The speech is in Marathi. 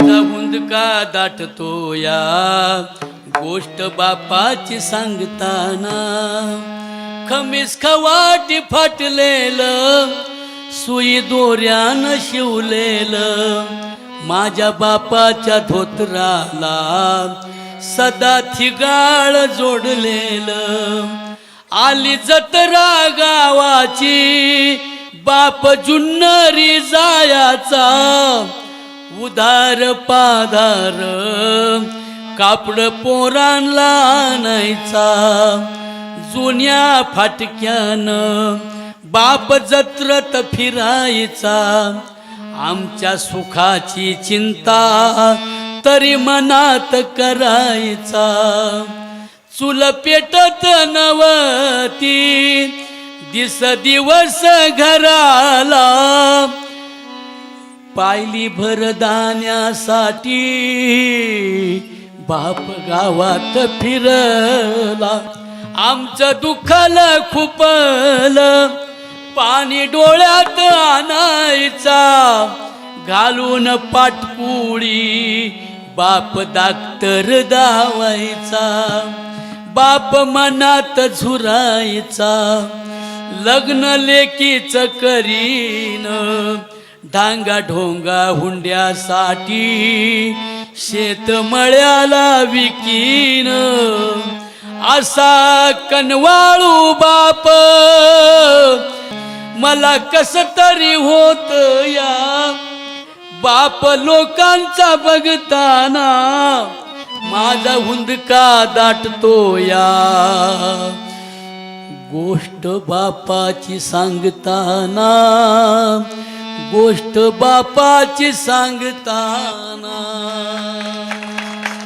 माझा हुंदका दाटतो या गोष्ट बापाची सांगताना. खमीस खवाटी फाटलेलं सुई दोऱ्यानं शिवलेलं. माझ्या बापाच्या धोतराला सदा थिगाळ जोडलेलं. आली जत्रा गावाची बाप जुन्नरी जायाचा. उदार पाधार कापड पोरांला आणायचा जुन्या फाटक्यानं बाप जत्रत फिरायचा. आमच्या सुखाची चिंता तरी मनात करायचा. चुल पेटत नवती दिस दिवस घराला पायली भरदाण्यासाठी बाप गावात फिरला. आमचं दुःखाला खुपलं. पाणी डोळ्यात आणायचा. घालून पाटपुडी. बाप दाक्तर दावायचा. बाप मनात झुरायचा. लग्न लेकीच करीन. डांगा ढोंगा हुंड्यासाठी शेतमळ्याला विकीन. असा कनवाळू बाप मला कस तरी होत या? बाप लोकांचा बघताना माझा हुंदका दाटतो या. गोष्ट बापाची सांगताना गोष्ट बापाची सांगताना